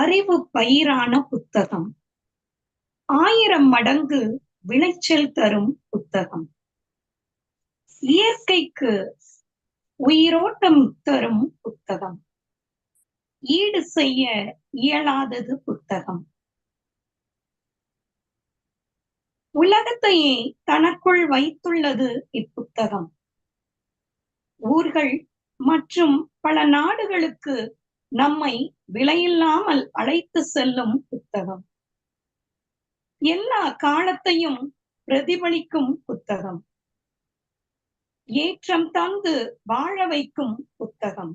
அறிவு பயிரான புத்தகம். ஆயிரம் மடங்கு விளைச்சல் தரும் புத்தகம். இயற்கைக்கு உயிரோட்டம் தரும் புத்தகம். ஈடு செய்ய இயலாதது புத்தகம். உலகத்தையே தனக்குள் வைத்துள்ளது இப்புத்தகம். ஊர்கள் மற்றும் பல நாடுகளுக்கு நம்மை விலையில்லாமல் அழைத்து செல்லும் புத்தகம். எல்லா காலத்தையும் பிரதிபலிக்கும் புத்தகம். ஏற்றம் தந்து வாழ வைக்கும் புத்தகம்.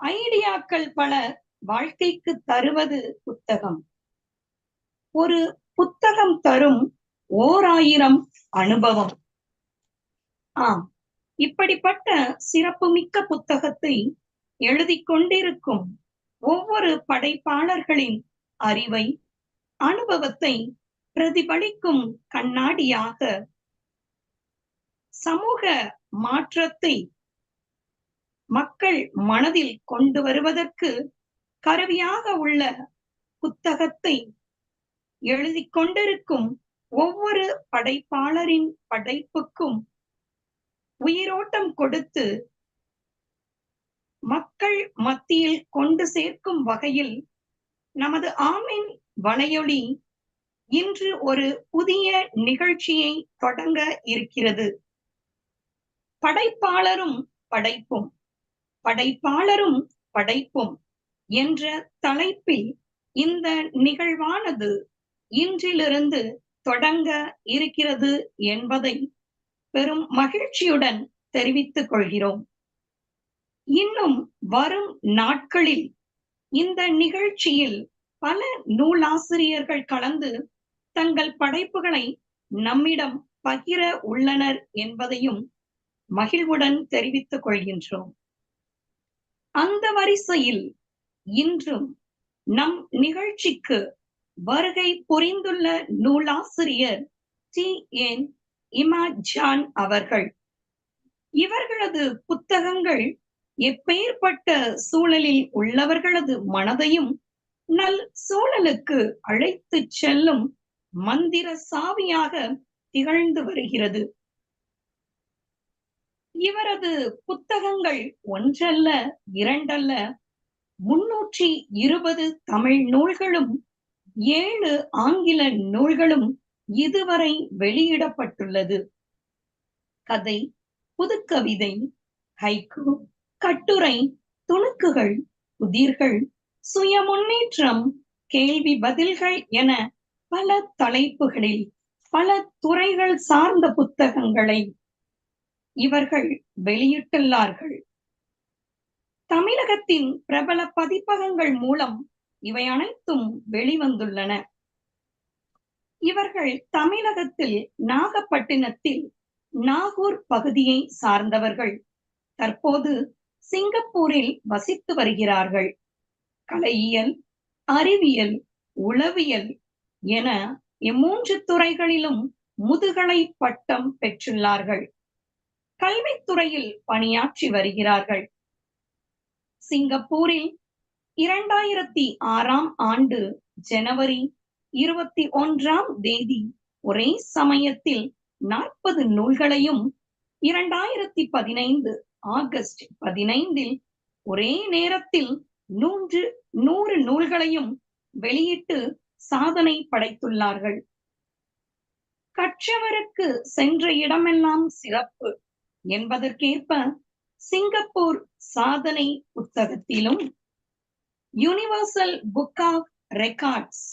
ஐடியாக்கள் பல வாழ்க்கைக்கு தருவது புத்தகம். ஒரு புத்தகம் தரும் ஓர் ஆயிரம் அனுபவம். ஆம் இப்படிப்பட்ட சிறப்புமிக்க புத்தகத்தை எழுதி கொண்டிருக்கும் ஒவ்வொரு படைப்பாளர்களின் அறிவை அனுபவத்தை பிரதிபலிக்கும் கண்ணாடியாக சமூக மாற்றத்தை மக்கள் மனதில் கொண்டு வருவதற்கு கருவியாக உள்ள புத்தகத்தை எழுதி கொண்டிருக்கும் ஒவ்வொரு படைப்பாளரின் படைப்புக்கும் உயிரோட்டம் கொடுத்து மக்கள் மத்தியில் கொண்டு சேர்க்கும் வகையில் நமது ஆமின் வலையொலி இன்று ஒரு புதிய நிகழ்ச்சியை தொடங்க இருக்கிறது. படைப்பாளரும் படைப்பும் படைப்பாளரும் படைப்பும் என்ற தலைப்பில் இந்த நிகழ்வானது இன்றிலிருந்து தொடங்க இருக்கிறது என்பதை பெரும் மகிழ்ச்சியுடன் தெரிவித்துக் கொள்கிறோம். இன்னும் வரும் நாட்களில் இந்த நிகழ்ச்சியில் பல நூலாசிரியர்கள் கலந்து தங்கள் படைப்புகளை நம்மிடம் பகிர உள்ளனர் என்பதையும் மகிழ்வுடன் தெரிவித்துக் கொள்கின்றோம். அந்த வரிசையில் இன்றும் நம் நிகழ்ச்சிக்கு வருகை புரிந்துள்ள நூலாசிரியர் டி. என். இமாஜான் அவர்கள். இவர்களது புத்தகங்கள் எப்பேற்பட்ட சூழலில் உள்ளவர்களது மனதையும் நல் சூழலுக்கு அழைத்து செல்லும் மந்திர சாவியாக திகழ்ந்து வருகிறது. இவரது புத்தகங்கள் ஒன்றல்ல இரண்டல்ல முன்னூற்றி இருபது தமிழ் நூல்களும் ஏழு ஆங்கில நூல்களும் இதுவரை வெளியிடப்பட்டுள்ளது. கதை புதுக்கவிதை ஹைக்கு கட்டுரை துணுக்குகள் புதிர்கள் சுய முன்னேற்றம் கேள்வி பதில்கள் என பல தலைப்புகளில் பல துறைகள் சார்ந்த புத்தகங்களை இவர்கள் வெளியிட்டுள்ளார்கள். தமிழகத்தின் பிரபல பதிப்பகங்கள் மூலம் இவை அனைத்தும் வெளிவந்துள்ளன. இவர்கள் தமிழகத்தில் நாகப்பட்டினத்தில் நாகூர் பகுதியை சார்ந்தவர்கள். தற்போது சிங்கப்பூரில் வசித்து வருகிறார்கள். கலையியல் அறிவியல் உளவியல் என இம்மூன்று துறைகளிலும் முதுகலை பட்டம் பெற்றுள்ளார்கள். கல்வித்துறையில் பணியாற்றி வருகிறார்கள். சிங்கப்பூரில் இரண்டாயிரத்தி ஆறாம் ஆண்டு ஜனவரி இருபத்தி ஒன்றாம் தேதி ஒரே சமயத்தில் நாற்பது நூல்களையும் இரண்டாயிரத்தி பதினைந்து ஆகஸ்ட் பதினைந்தில் ஒரே நேரத்தில் நூன்று நூறு நூல்களையும் வெளியிட்டு சாதனை படைத்துள்ளார்கள். கற்றவருக்கு சென்ற இடமெல்லாம் சிறப்பு என்பதற்கேற்ப சிங்கப்பூர் சாதனை புத்தகத்திலும் யூனிவர்சல் புக் ஆஃப் ரெக்கார்ட்ஸ்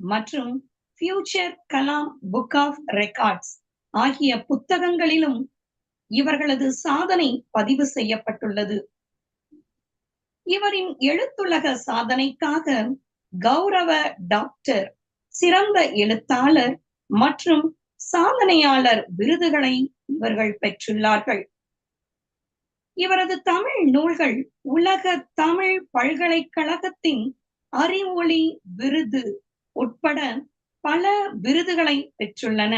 மற்றும் future Kalam book of records ஆகிய புத்தகங்களிலும் இவர்களது சாதனை பதிவு செய்யப்பட்டுள்ளது. இவரின் எழுத்துலக சாதனைக்காக கௌரவ டாக்டர் சிறந்த எழுத்தாளர் மற்றும் சாதனையாளர் விருதுகளை இவர்கள் பெற்றுள்ளார்கள். இவரது தமிழ் நூல்கள் உலக தமிழ் பல்கலைக்கழகத்தின் அறிவொளி விருது உட்பட பல விருதுகளை பெற்றுள்ளன.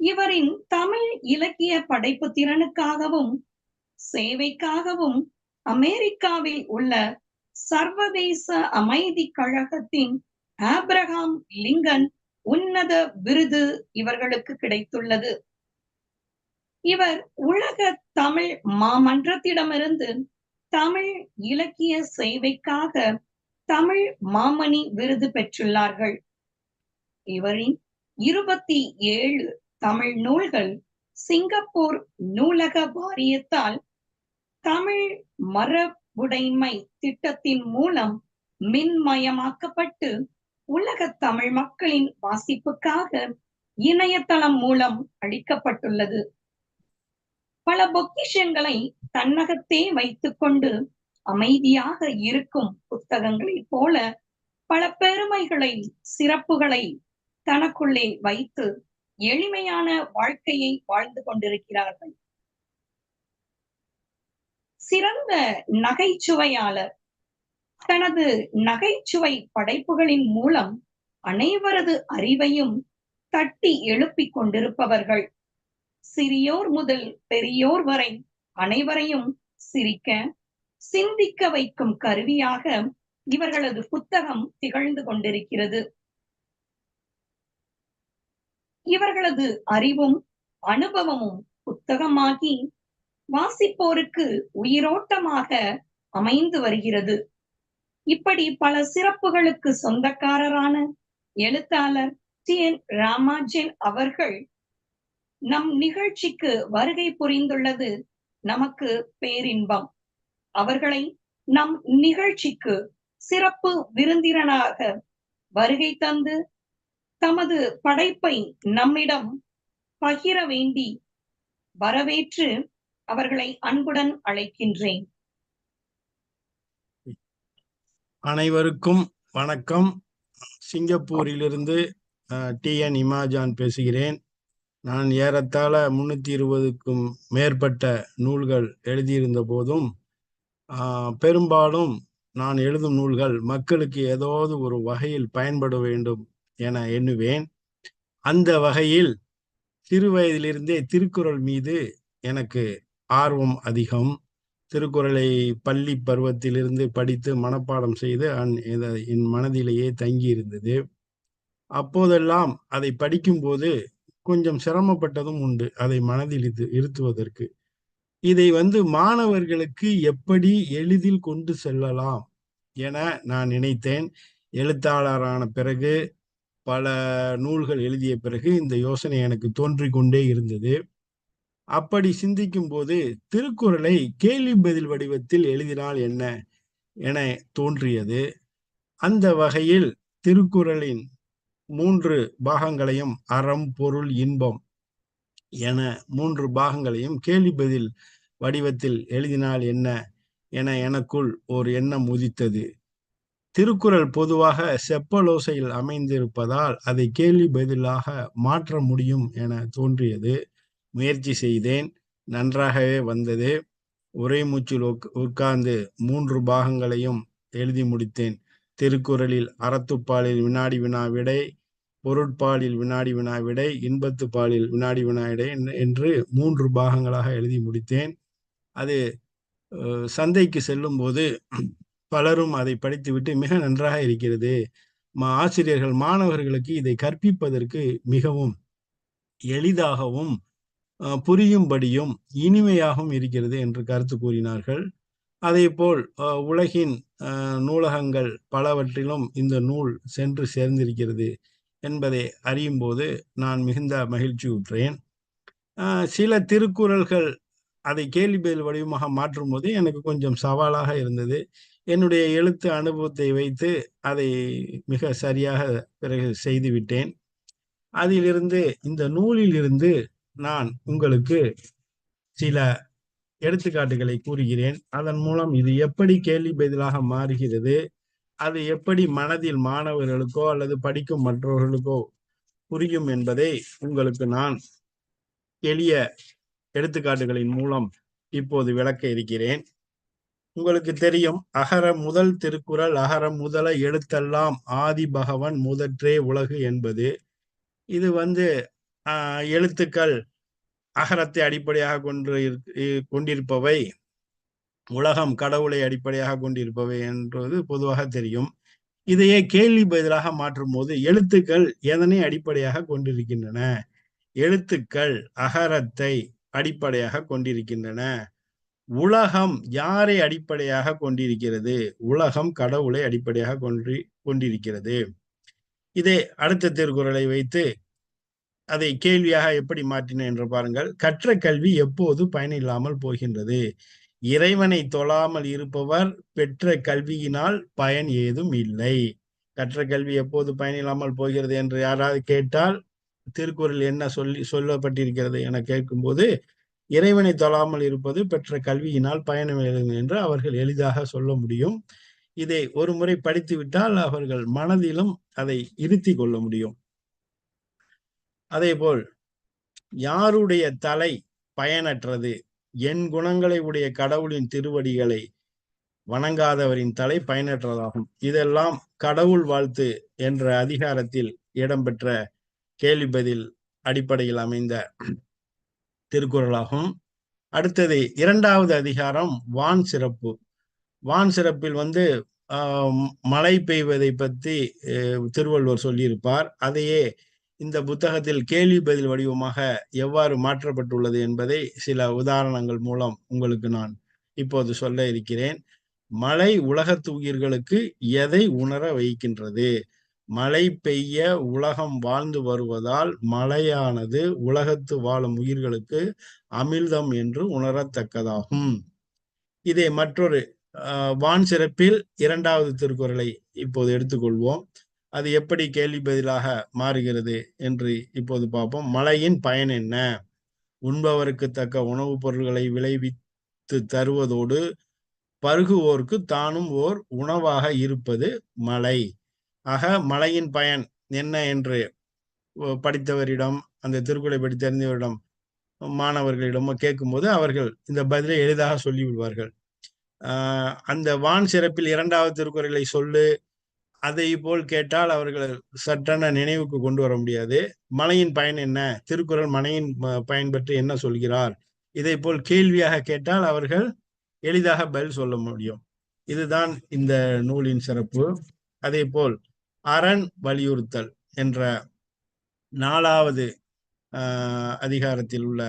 இவரின் தமிழ் இலக்கிய படைப்பு திறனுக்காகவும் சேவைக்காகவும் அமெரிக்காவில் உள்ள சர்வதேச அமைதி கழகத்தின் ஆப்ரஹாம் லிங்கன் உன்னத விருது இவர்களுக்கு கிடைத்துள்ளது. இவர் உலக தமிழ் மாமன்றத்திடமிருந்து தமிழ் இலக்கிய சேவைக்காக தமிழ் மாமணி விருது பெற்றுள்ளார்கள். இவரின் இருபத்தி ஏழு தமிழ் நூல்கள் சிங்கப்பூர் நூலக வாரியத்தால் தமிழ் மரபுடைமை திட்டத்தின் மூலம் மின்மயமாக்கப்பட்டு உலக தமிழ் மக்களின் வாசிப்புக்காக இணையதளம் மூலம் அளிக்கப்பட்டுள்ளது. பல பொக்கிஷங்களை தன்னகத்தே வைத்துக்கொண்டு அமைதியாக இருக்கும் புத்தகங்களைப் போல பல பெருமைகளை சிறப்புகளை தனக்குள்ளே வைத்து எளிமையான வாழ்க்கையை வாழ்ந்து கொண்டிருக்கிறார்கள். சிறந்த நகைச்சுவையாளர். தனது நகைச்சுவை படைப்புகளின் மூலம் அனைவரது அறிவையும் தட்டி எழுப்பிக் கொண்டிருப்பவர்கள். சிறியோர் முதல் பெரியோர் வரை அனைவரையும் சிரிக்க சிந்திக்க வைக்கும் கருவியாக இவர்களது புத்தகம் திகழ்ந்து கொண்டிருக்கிறது. இவர்களது அறிவும் அனுபவமும் புத்தகமாகி வாசிப்போருக்கு உயிரோட்டமாக அமைந்து வருகிறது. இப்படி பல சிறப்புகளுக்கு சொந்தக்காரரான எழுத்தாளர் டி. என். ராமாஜன் அவர்கள் நம் நிகழ்ச்சிக்கு வருகை புரிந்துள்ளது நமக்கு பேரின்பம். அவர்களை நம் நிகழ்ச்சிக்கு சிறப்பு விருந்தினராக வருகை தந்து தமது படைப்பை நம்மிடம் பகிர வேண்டி வரவேற்று அவர்களை அன்புடன் அழைக்கின்றேன். அனைவருக்கும் வணக்கம். சிங்கப்பூரிலிருந்து டி. என். இமாஜான் பேசுகிறேன். நான் ஏறத்தாழ முன்னூத்தி இருபதுக்கும் மேற்பட்ட நூல்கள் எழுதியிருந்த போதும் பெரும்பாலும் நான் எழுதும் நூல்கள் மக்களுக்கு ஏதாவது ஒரு வகையில் பயன்பட வேண்டும் என எண்ணுவேன். அந்த வகையில் சிறுவயதிலிருந்தே திருக்குறள் மீது எனக்கு ஆர்வம் அதிகம். திருக்குறளை பள்ளி பருவத்திலிருந்து படித்து மனப்பாடம் செய்து என் மனதிலேயே தங்கி இருந்தது அப்போதெல்லாம் அதை படிக்கும்போது கொஞ்சம் சிரமப்பட்டதும் உண்டு. அதை மனதில் இது இருத்துவதற்கு. இதை வந்து மாணவர்களுக்கு எப்படி எளிதில் கொண்டு செல்லலாம் என நான் நினைத்தேன். எழுத்தாளரான பிறகு பல நூல்கள் எழுதிய பிறகு இந்த யோசனை எனக்கு தோன்றிக் கொண்டே இருந்தது. அப்படி சிந்திக்கும் போது திருக்குறளை கேள்வி பதில் வடிவத்தில் எழுதினால் என்ன என தோன்றியது. அந்த வகையில் திருக்குறளின் மூன்று பாகங்களையும் அறம் பொருள் இன்பம் என மூன்று பாகங்களையும் கேள்வி பதில் வடிவத்தில் எழுதினால் என்ன என எனக்குள் ஒரு எண்ணம் உதித்தது. திருக்குறள் பொதுவாக செப்பலோசையில் அமைந்திருப்பதால் அதை கேள்வி பதிலாக மாற்ற முடியும் என தோன்றியது. முயற்சி செய்தேன். நன்றாகவே வந்தது. ஒரே மூச்சில் உட்கார்ந்து மூன்று பாகங்களையும் எழுதி முடித்தேன். திருக்குறளில் அறத்துப்பாலில் வினாடி வினா விடை பொருட்பாலில் வினாடி வினா விடை இன்பத்து பாலில் வினாடி வினா விடை என்று மூன்று பாகங்களாக எழுதி முடித்தேன். அது சந்தைக்கு செல்லும் போது பலரும் அதை படித்துவிட்டு மிக நன்றாக இருக்கிறது. ஆசிரியர்கள் மாணவர்களுக்கு இதை கற்பிப்பதற்கு மிகவும் எளிதாகவும் புரியும்படியும் இனிமையாகவும் இருக்கிறது என்று கருத்து கூறினார்கள். அதே போல் உலகின் நூலகங்கள் பலவற்றிலும் இந்த நூல் சென்று சேர்ந்திருக்கிறது என்பதை அறியும் போது நான் மிகுந்த மகிழ்ச்சி உற்றேன் சில திருக்குறள்கள் அதை கேள்வி பதில் வடிவமாக மாற்றும் போது எனக்கு கொஞ்சம் சவாலாக இருந்தது. என்னுடைய எழுத்து அனுபவத்தை வைத்து அதை மிக சரியாக பிறகு செய்துவிட்டேன். அதிலிருந்து இந்த நூலில் இருந்து நான் உங்களுக்கு சில எடுத்துக்காட்டுகளை கூறுகிறேன். அதன் மூலம் இது எப்படி கேள்வி பதிலாக மாறுகிறது அது எப்படி மனதில் மாணவர்களுக்கோ அல்லது படிக்கும் மற்றவர்களுக்கோ புரியும் என்பதை உங்களுக்கு நான் எளிய எடுத்துக்காட்டுகளின் மூலம் இப்போது விளக்க இருக்கிறேன். உங்களுக்கு தெரியும் அகர முதல் திருக்குறள் அகர முதல எழுத்தெல்லாம் ஆதி பகவன் முதற்றே உலகு என்பது. இது வந்து எழுத்துக்கள் அகரத்தை அடிப்படையாக கொண்டு கொண்டிருப்பவை. உலகம் கடவுளை அடிப்படையாக கொண்டிருப்பவை என்பது பொதுவாக தெரியும். இதையே கேள்வி பதிலாக மாற்றும் போது எழுத்துக்கள் எதனை அடிப்படையாக கொண்டிருக்கின்றன? எழுத்துக்கள் அகரத்தை அடிப்படையாக கொண்டிருக்கின்றன. உலகம் யாரை அடிப்படையாக கொண்டிருக்கிறது? உலகம் கடவுளை அடிப்படையாக கொண்டு கொண்டிருக்கிறது. இதை அடுத்த திருக்குறளை வைத்து அதை கேள்வியாக எப்படி மாற்றினேன் என்று பாருங்கள். கற்ற கல்வி எப்போது பயனில்லாமல் போகின்றது? இறைவனை தொழாமல் இருப்பவர் பெற்ற கல்வியினால் பயன் ஏதும் இல்லை. கற்ற கல்வி எப்போது பயனில்லாமல் போகிறது என்று யாராவது கேட்டால் திருக்குறள் என்ன சொல்லி சொல்லப்பட்டிருக்கிறது என கேட்கும்போது இறைவனை தொழாமல் இருப்பது பெற்ற கல்வியினால் பயணம் என்று அவர்கள் எளிதாக சொல்ல முடியும். இதை ஒரு முறை படித்து விட்டால் அவர்கள் மனதிலும் அதை இருத்தி கொள்ள முடியும். அதேபோல் யாருடைய தலை பயனற்றது? என் குணங்களை உடைய கடவுளின் திருவடிகளை வணங்காதவரின் தலை பயனற்றதாகும். இதெல்லாம் கடவுள் வாழ்த்து என்ற அதிகாரத்தில் இடம்பெற்ற கேள்வி பதில் அடிப்படையில் அமைந்த திருக்குறளாகும். அடுத்தது இரண்டாவது அதிகாரம் வான் சிறப்பு. வான் சிறப்பில் வந்து மழை பெய்வதை பற்றி திருவள்ளுவர் சொல்லியிருப்பார். அதையே இந்த புத்தகத்தில் கேள்வி பதில் வடிவமாக எவ்வாறு மாற்றப்பட்டுள்ளது என்பதை சில உதாரணங்கள் மூலம் உங்களுக்கு நான் இப்போது சொல்ல இருக்கிறேன். மழை உலகத்து உயிர்களுக்கு எதை உணர வைக்கின்றது? மழை பெய்ய உலகம் வாழ்ந்து வருவதால் மழையானது உலகத்து வாழும் உயிர்களுக்கு அமிர்தம் என்று உணரத்தக்கதாகும். இதை மற்றொரு வான் சிறப்பில் இரண்டாவது திருக்குறளை இப்போது எடுத்துக்கொள்வோம். அது எப்படி கேள்வி பதிலாக மாறுகிறது என்று இப்போது பார்ப்போம். மழையின் பயன் என்ன? உண்பவருக்கு தக்க உணவுப் பொருள்களை விளைவித்து தருவதோடு பருகுவோர்க்கு தானும் ஓர் உணவாக இருப்பது மழை. ஆக மழையின் பயன் என்ன என்று படித்தவரிடம் அந்த திருக்குறளை படி தெரிந்தவரிடம் மாணவர்களிடமோ கேட்கும்போது அவர்கள் இந்த பதிலை எளிதாக சொல்லிவிடுவார்கள். அந்த வான் சிறப்பில் இரண்டாவது திருக்குறளை சொல்லு அதை போல் கேட்டால் அவர்கள் சட்டென நினைவுக்கு கொண்டு வர முடியாது. மலையின் பயன் என்ன? திருக்குறள் மலையின் பயன் பற்றி என்ன சொல்கிறார்? இதை போல் கேள்வியாக கேட்டால் அவர்கள் எளிதாக பதில் சொல்ல முடியும். இதுதான் இந்த நூலின் சிறப்பு. அதே போல் அரண் வலியுறுத்தல் என்ற நாலாவது அதிகாரத்தில் உள்ள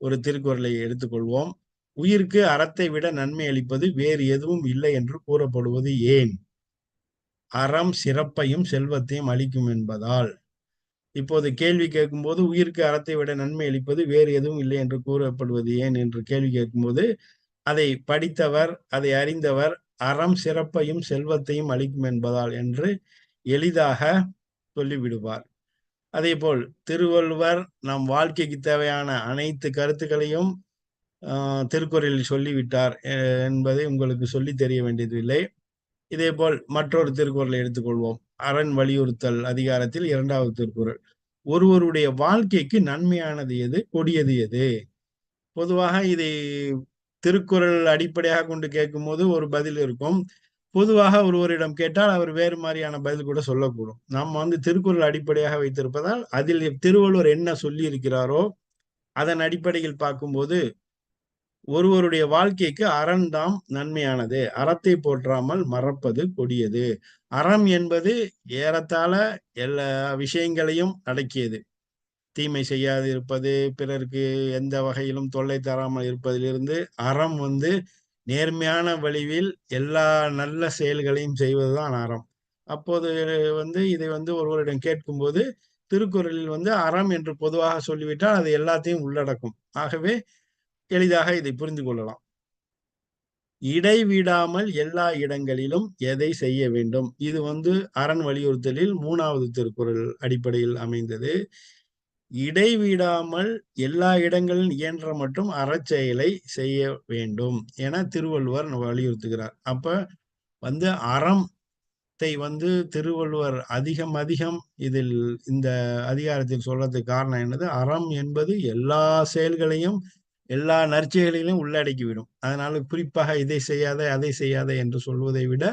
ஒரு திருக்குறளை எடுத்துக்கொள்வோம். உயிருக்கு அறத்தை விட நன்மை அளிப்பது வேறு எதுவும் இல்லை என்று கூறப்படுவது ஏன்? அறம் சிறப்பையும் செல்வத்தையும் அளிக்கும் என்பதால். இப்போது கேள்வி கேட்கும்போது உயிருக்கு அறத்தை விட நன்மை அளிப்பது வேறு எதுவும் இல்லை என்று கூறப்படுவது ஏன் என்று கேள்வி கேட்கும்போது அதை படித்தவர் அதை அறிந்தவர் அறம் சிறப்பையும் செல்வத்தையும் அளிக்கும் என்பதால் என்று எளிதாக சொல்லிவிடுவார். அதே போல் திருவள்ளுவர் நம் வாழ்க்கைக்கு தேவையான அனைத்து கருத்துக்களையும் திருக்குறளில் சொல்லிவிட்டார் என்பதை உங்களுக்கு சொல்லி தெரிய வேண்டியதில்லை. இதே போல் மற்றொரு திருக்குறளை எடுத்துக்கொள்வோம். அரண் வலியுறுத்தல் அதிகாரத்தில் இரண்டாவது திருக்குறள். ஒருவருடைய வாழ்க்கைக்கு நன்மையானது எது கொடியது எது? பொதுவாக இதை திருக்குறள் அடிப்படையாக கொண்டு கேட்கும் போது ஒரு பதில் இருக்கும். பொதுவாக ஒருவரிடம் கேட்டால் அவர் வேறு மாதிரியான பதில் கூட சொல்லக்கூடும். நம்ம வந்து திருக்குறள் அடிப்படையாக வைத்திருப்பதால் அதில் திருவள்ளுவர் என்ன சொல்லி இருக்கிறாரோ அதன் அடிப்படையில் பார்க்கும்போது ஒருவருடைய வாழ்க்கைக்கு அறம்தாம் நன்மையானது. அறத்தை போற்றாமல் மறப்பது கொடியது. அறம் என்பது ஏறத்தாழ எல்லா விஷயங்களையும் அடக்கியது. தீமை செய்யாது இருப்பது பிறருக்கு எந்த வகையிலும் தொல்லை தராமல் இருப்பதிலிருந்து அறம் வந்து நேர்மையான வழிவில் எல்லா நல்ல செயல்களையும் செய்வதுதான் அறம். அப்போது வந்து இதை வந்து ஒருவரிடம் கேட்கும்போது திருக்குறளில் வந்து அறம் என்று பொதுவாக சொல்லிவிட்டால் அது எல்லாத்தையும் உள்ளடக்கும். ஆகவே எளிதாக இதை புரிந்து கொள்ளலாம். இடைவிடாமல் எல்லா இடங்களிலும் எதை செய்ய வேண்டும்? இது வந்து அரண் வலியுறுத்தலில் மூணாவது திருக்குறள் அடிப்படையில் அமைந்தது. இடைவிடாமல் எல்லா இடங்களிலும் இயன்ற மட்டும் அறச்செயலை செய்ய வேண்டும் என திருவள்ளுவர் வலியுறுத்துகிறார். அப்ப வந்து அறத்தை வந்து திருவள்ளுவர் அதிகம் அதிகம் இதில் இந்த அதிகாரத்தில் சொல்றதுக்கு காரணம் என்னது? அறம் என்பது எல்லா செயல்களையும் எல்லா நற்செயல்களையும் உள்ளடக்கிவிடும். அதனால குறிப்பாக இதை செய்யாத அதை செய்யாத என்று சொல்வதை விட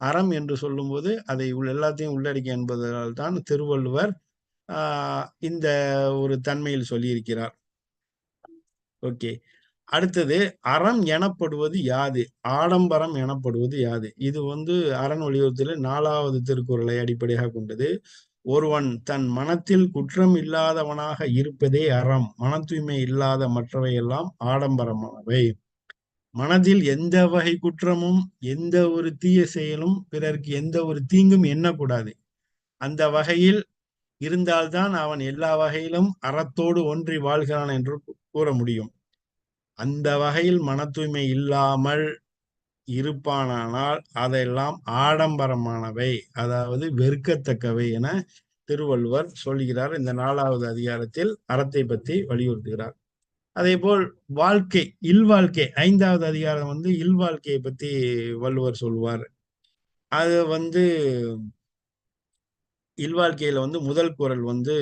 அறம் என்று சொல்லும்போது அதை எல்லாத்தையும் உள்ளடக்கி என்பதால் தான் திருவள்ளுவர் இந்த ஒரு தன்மையில் சொல்லியிருக்கிறார். ஓகே. அடுத்தது அறம் எனப்படுவது யாது? ஆடம்பரம் எனப்படுவது யாது? இது வந்து அரண் வலியுறுத்தல நாலாவது திருக்குறளை அடிப்படையாக கொண்டது. ஒருவன் தன் மனத்தில் குற்றம் இல்லாதவனாக இருப்பதே அறம். மன தூய்மை இல்லாத மற்றவை எல்லாம் ஆடம்பரமானவை. மனதில் எந்த வகை குற்றமும் எந்த ஒரு தீய செயலும் பிறருக்கு எந்த ஒரு தீங்கும் எண்ணக்கூடாது. அந்த வகையில் இருந்தால்தான் அவன் எல்லா வகையிலும் அறத்தோடு ஒன்றி வாழ்கிறான் என்று கூற முடியும். அந்த வகையில் மன தூய்மை இல்லாமல் இருப்பானானால் அதெல்லாம் ஆடம்பரமானவை அதாவது வெறுக்கத்தக்கவை என திருவள்ளுவர் சொல்கிறார். இந்த நாலாவது அதிகாரத்தில் அறத்தை பற்றி வலியுறுத்துகிறார். அதே போல் வாழ்க்கை இல்வாழ்க்கை ஐந்தாவது அதிகாரம் வந்து இல்வாழ்க்கையை பத்தி வள்ளுவர் சொல்வார். அது வந்து இல்வாழ்க்கையில வந்து முதல் குரல் வந்து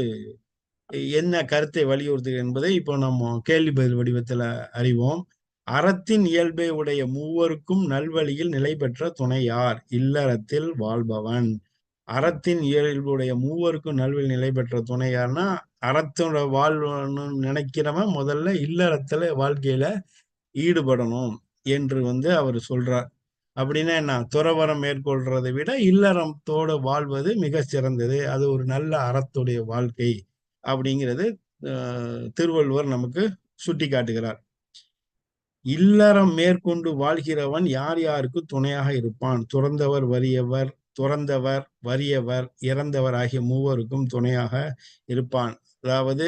என்ன கருத்தை வலியுறுத்துகிறது என்பதை இப்போ நம்ம கேள்வி பதில் வடிவத்துல அறிவோம். அறத்தின் இயல்பை உடைய மூவருக்கும் நல்வழியில் நிலை பெற்ற துணையார் இல்லறத்தில் வாழ்பவன். அறத்தின் இயல்புடைய மூவருக்கும் நல்வழி நிலை பெற்ற துணையார்னா அறத்தோட வாழ்வன்னு நினைக்கிறவன் முதல்ல இல்லறத்துல வாழ்க்கையில ஈடுபடணும் என்று வந்து அவர் சொல்றார். அப்படின்னா என்ன? துறவரம் மேற்கொள்றதை விட இல்லறத்தோடு வாழ்வது மிக சிறந்தது. அது ஒரு நல்ல அறத்துடைய வாழ்க்கை அப்படிங்கிறது திருவள்ளுவர் நமக்கு சுட்டி காட்டுகிறார் இல்லறம் மேற்கொண்டு வாழ்கிறவன் யார் யாருக்கு துணையாக இருப்பான்? துறந்தவர் வறியவர் துறந்தவர் வறியவர் இறந்தவர் ஆகிய மூவருக்கும் துணையாக இருப்பான். அதாவது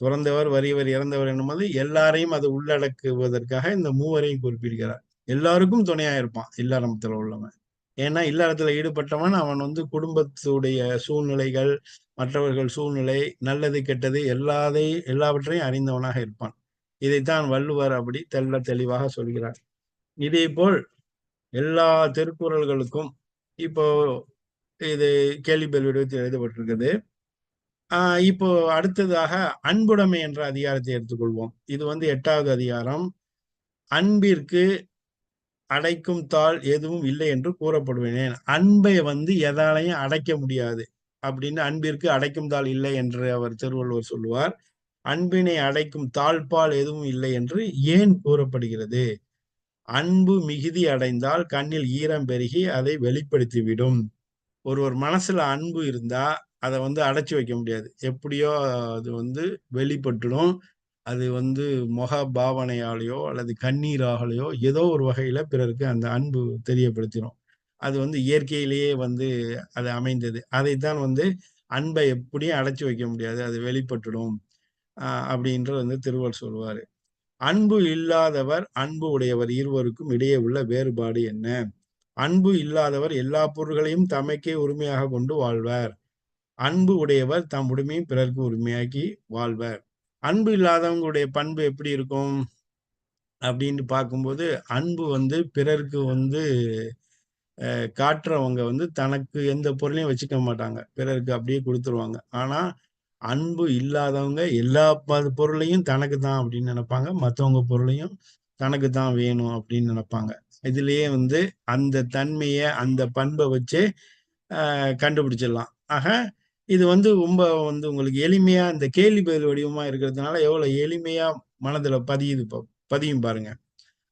துறந்தவர் வறியவர் இறந்தவர் என்னும்போது எல்லாரையும் அது உள்ளடக்குவதற்காக இந்த மூவரையும் குறிப்பிடுகிறார். எல்லாருக்கும் துணையா இருப்பான் இல்லறத்துல உள்ளவன். ஏன்னா இல்லறத்துல ஈடுபட்டவன் அவன் வந்து குடும்பத்துடைய சூழ்நிலைகள் மற்றவர்கள் சூழ்நிலை நல்லது கெட்டது எல்லாதை எல்லாவற்றையும் அறிந்தவனாக இருப்பான். இதைத்தான் வள்ளுவர் அப்படி தெல்ல தெளிவாக சொல்கிறார். இதே போல் எல்லா திருக்குறள்களுக்கும் இப்போ இது கேள்வி பெல்விடத்தில் எழுதப்பட்டிருக்குது. ஆஹ் இப்போ அடுத்ததாக அன்புடைமை என்ற அதிகாரத்தை எடுத்துக்கொள்வோம். இது வந்து எட்டாவது அதிகாரம். அன்பிற்கு அடைக்கும் தாள் எதுவும் இல்லை என்று கூறப்படுவேன் அன்பை வந்து எதாலையும் அடைக்க முடியாது. அப்படின்னு அன்பிற்கு அடைக்கும் தாள் இல்லை என்று அவர் திருவள்ளுவர் சொல்லுவார். அன்பினை அடைக்கும் தாழ்பால் எதுவும் இல்லை என்று ஏன் கூறப்படுகிறது? அன்பு மிகுதி அடைந்தால் கண்ணில் ஈரம் பெருகி அதை வெளிப்படுத்திவிடும். ஒருவர் மனசுல அன்பு இருந்தா அதை வந்து அடைச்சி வைக்க முடியாது. எப்படியோ அது வந்து வெளிப்பட்டுடும். அது வந்து முக பாவனையாலேயோ அல்லது கண்ணீராகலையோ ஏதோ ஒரு வகையில பிறருக்கு அந்த அன்பு தெரியப்படுத்திடும் அது வந்து இயற்கையிலேயே வந்து அது அமைந்தது. அதைத்தான் வந்து அன்பை எப்படியும் அடைச்சி வைக்க முடியாது. அது வெளிப்பட்டுடும் ஆஹ் அப்படின்ற வந்து திருவள்ளுவர் சொல்வாரு அன்பு இல்லாதவர் அன்பு உடையவர் இருவருக்கும் இடையே உள்ள வேறுபாடு என்ன? அன்பு இல்லாதவர் எல்லா பொருள்களையும் தமக்கே உரிமையாக கொண்டு வாழ்வார். அன்பு உடையவர் தம் உரிமையும் பிறருக்கு உரிமையாக்கி வாழ்வர். அன்பு இல்லாதவங்களுடைய பண்பு எப்படி இருக்கும்? அப்படின்னு பார்க்கும்போது அன்பு வந்து பிறருக்கு வந்து காட்டுறவங்க வந்து தனக்கு எந்த பொருளையும் வச்சுக்க மாட்டாங்க. பிறருக்கு அப்படியே கொடுத்துருவாங்க. ஆனா அன்பு இல்லாதவங்க எல்லா பொருளையும் தனக்கு தான் அப்படின்னு நினைப்பாங்க. மற்றவங்க பொருளையும் தனக்கு தான் வேணும் அப்படின்னு நினைப்பாங்க. இதுலயே வந்து அந்த தன்மையை அந்த பண்பை வச்சு கண்டுபிடிச்சிடலாம். ஆக இது வந்து ரொம்ப வந்து உங்களுக்கு எளிமையா இந்த கேள்வி பதில் வடிவமா இருக்கிறதுனால எவ்வளவு எளிமையா மனதுல பதியுது பதியும் பாருங்க.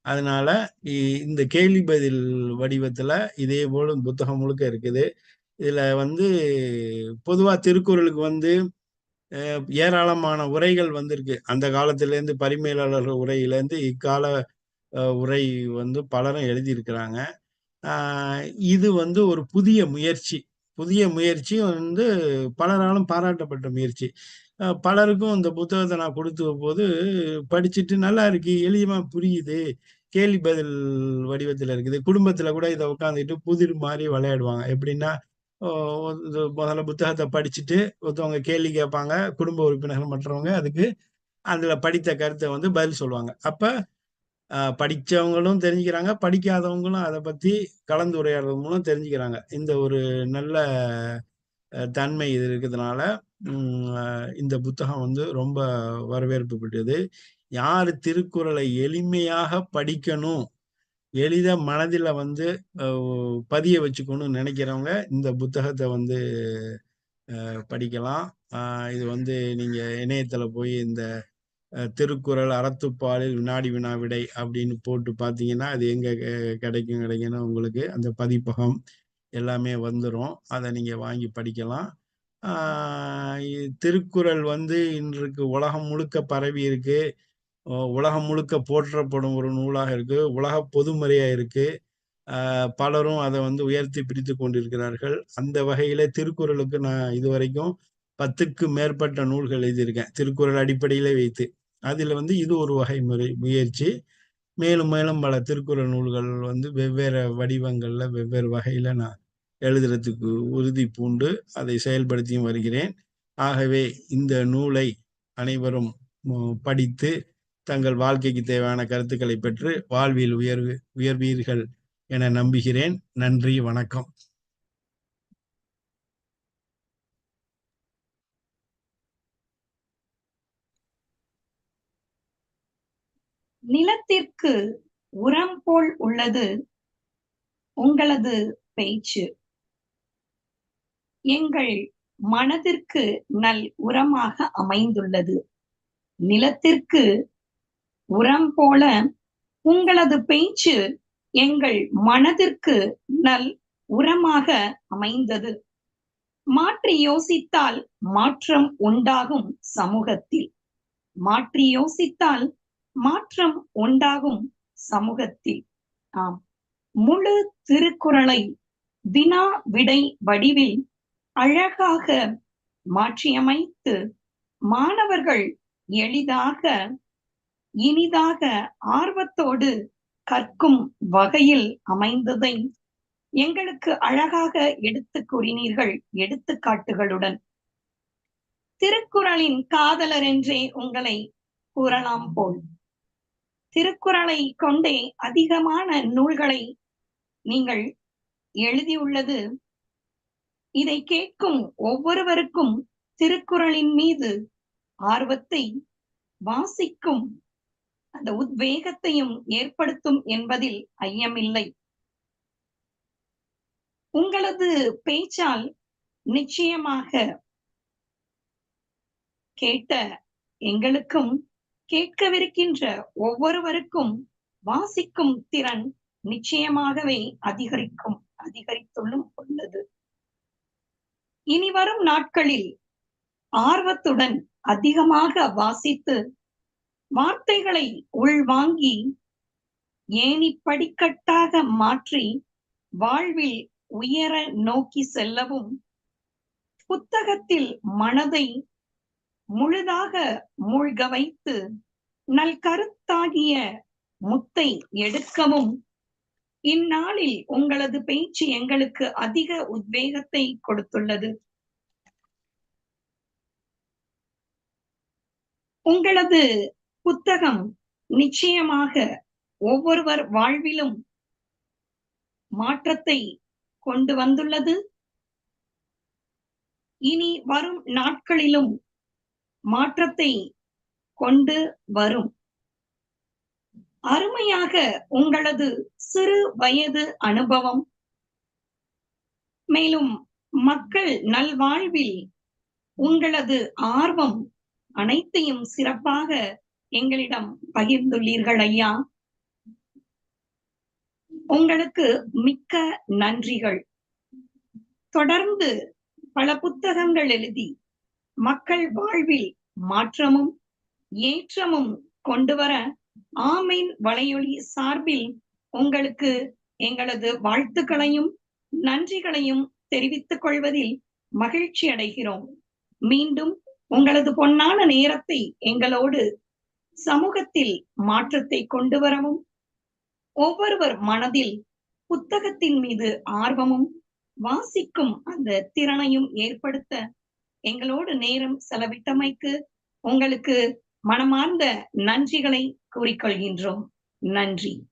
அதனால இந்த கேள்வி பதில் வடிவத்துல இதே போல புத்தகம் முழுக்க இருக்குது. இதுல வந்து பொதுவா திருக்குறளுக்கு வந்து ஏராளமான உரைகள் வந்திருக்கு. அந்த காலத்திலேருந்து பரிமையாளர்கள் உரையிலேருந்து இக்கால உரை வந்து பலரும் எழுதியிருக்கிறாங்க. இது வந்து ஒரு புதிய முயற்சி. புதிய முயற்சி வந்து பலராலும் பாராட்டப்பட்ட முயற்சி. பலருக்கும் இந்த புத்தகத்தை நான் கொடுத்த போது படிச்சுட்டு நல்லா இருக்கு எளியமா புரியுது கேள்வி பதில் வடிவத்தில் இருக்குது. குடும்பத்துல கூட இதை உட்காந்துட்டு புதிர் மாதிரி விளையாடுவாங்க. எப்படின்னா முதல்ல புத்தகத்தை படிச்சுட்டு ஒருத்தவங்க கேள்வி கேட்பாங்க குடும்ப உறுப்பினர்கள் மற்றவங்க அதுக்கு அதுல படித்த கருத்தை வந்து பதில் சொல்லுவாங்க. அப்ப படித்தவங்களும் தெரிஞ்சுக்கிறாங்க படிக்காதவங்களும் அதை பற்றி கலந்துரையாடுறது மூலம் தெரிஞ்சுக்கிறாங்க. இந்த ஒரு நல்ல தன்மை இது இருக்கிறதுனால இந்த புத்தகம் வந்து ரொம்ப வரவேற்பு பெற்றது. யார் திருக்குறளை எளிமையாக படிக்கணும் எளித மனதில் வந்து பதிய வச்சுக்கணும்னு நினைக்கிறவங்க இந்த புத்தகத்தை வந்து படிக்கலாம். இது வந்து நீங்கள் இணையத்தில் போய் இந்த திருக்குறள் அறத்துப்பாலில் வினாடி வினா விடை அப்படின்னு போட்டு பார்த்தீங்கன்னா அது எங்கே கிடைக்கும் கிடைக்குன்னா உங்களுக்கு அந்த பதிப்பகம் எல்லாமே வந்துடும் அதை நீங்கள் வாங்கி படிக்கலாம். திருக்குறள் வந்து இன்றைக்கு உலகம் முழுக்க பரவி இருக்கு. உலகம் முழுக்க போற்றப்படும் ஒரு நூலாக இருக்கு. உலக பொதுமுறையாக இருக்கு. பலரும் அதை வந்து உயர்த்தி பிடித்து கொண்டிருக்கிறார்கள். அந்த வகையில திருக்குறளுக்கு நான் இதுவரைக்கும் பத்துக்கு மேற்பட்ட நூல்கள் எழுதியிருக்கேன். திருக்குறள் அடிப்படையிலே வைத்து. அதில் வந்து இது ஒரு வகை முறை முயற்சி. மேலும் மேலும் பல திருக்குறள் நூல்கள் வந்து வெவ்வேறு வடிவங்களில் வெவ்வேறு வகையில் நான் எழுதுறதுக்கு உறுதி பூண்டு அதை செயல்படுத்தியும் வருகிறேன். ஆகவே இந்த நூலை அனைவரும் படித்து தங்கள் வாழ்க்கைக்கு தேவையான கருத்துக்களை பெற்று வாழ்வில் உயர்வு உயர்வீர்கள் என நம்புகிறேன். நன்றி வணக்கம். நிலத்திற்கு உரம் போல் உள்ளது உங்களது பேச்சு. எங்கள் மனதிற்கு நல் உரமாக அமைந்துள்ளது. நிலத்திற்கு உரம் போல உங்களது பேச்சு எங்கள் மனதிற்கு நல் உரமாக அமைந்தது. மாற்றி யோசித்தால் மாற்றம் உண்டாகும் சமூகத்தில். மாற்றி யோசித்தால் மாற்றம் உண்டாகும் சமூகத்தில். ஆம். முழு திருக்குறளை வினா விடை வடிவில் அழகாக மாற்றியமைத்து மாணவர்கள் எளிதாக இனிதாக ஆர்வத்தோடு கற்கும் வகையில் அமைந்ததை எங்களுக்கு அழகாக எடுத்து கூறினீர்கள் எடுத்துக்காட்டுகளுடன். திருக்குறளின் காதலர் என்றே உங்களை கூறலாம் போல். திருக்குறளை கொண்டே அதிகமான நூல்களை நீங்கள் எழுதியுள்ளது. இதை கேட்கும் ஒவ்வொருவருக்கும் திருக்குறளின் மீது ஆர்வத்தை வாசிக்கும் அந்த உத்வேகத்தையும் ஏற்படுத்தும் என்பதில் ஐயமில்லை. உங்களது பேச்சால் நிச்சயமாக கேட்ட எங்களுக்கும் கேட்கவிருக்கின்ற ஒவ்வொருவருக்கும் வாசிக்கும் திறன் நிச்சயமாகவே அதிகரிக்கும் அதிகரித்துள்ளும் உள்ளது. இனி வரும் நாட்களில் ஆர்வத்துடன் அதிகமாக வாசித்து வார்த்தைகளை உள்வாங்கி ஏணி படிக்கட்டாக மாற்றி வாழ்வில் உயர நோக்கி செல்லவும் புத்தகத்தில் மனதை முழுதாக மூழ்க வைத்து நல் கருத்தாகிய முத்தை எடுக்கவும். இந்நாளில் உங்களது பேச்சு எங்களுக்கு அதிக உத்வேகத்தை கொடுத்துள்ளது. உங்களது புத்தகம் நிச்சயமாக ஒவ்வொருவர் வாழ்விலும் மாற்றத்தை கொண்டு வந்துள்ளது. இனி வரும் நாட்களிலும் மாற்றத்தை கொண்டு வரும். அருமையாக உங்களது சிறு வயது அனுபவம் மேலும் மக்கள் நல்வாழ்வில் உங்களது ஆர்வம் அனைத்தையும் சிறப்பாக எங்களிடம் பகிர்ந்துள்ளீர்கள் ஐயா. உங்களுக்கு மிக்க நன்றிகள். தொடர்ந்து பல புத்தகங்கள் எழுதி மக்கள் வாழ்வில் மாற்றமும் ஏற்றமும் கொண்டு வர ஆமீன் வலையொலி சார்பில் உங்களுக்கு எங்களது வாழ்த்துக்களையும் நன்றிகளையும் தெரிவித்துக் கொள்வதில் மகிழ்ச்சி அடைகிறோம். மீண்டும் உங்களது பொன்னான நேரத்தை எங்களோடு சமூகத்தில் மாற்றத்தை கொண்டு வரவும் ஒவ்வொருவர் மனதில் புத்தகத்தின் மீது ஆர்வமும் வாசிக்கும் அந்த திறனையும் ஏற்படுத்த எங்களோடு நேரம் செலவிட்டமைக்கு உங்களுக்கு மனமார்ந்த நன்றிகளை கூறிக்கொள்கின்றோம். நன்றி.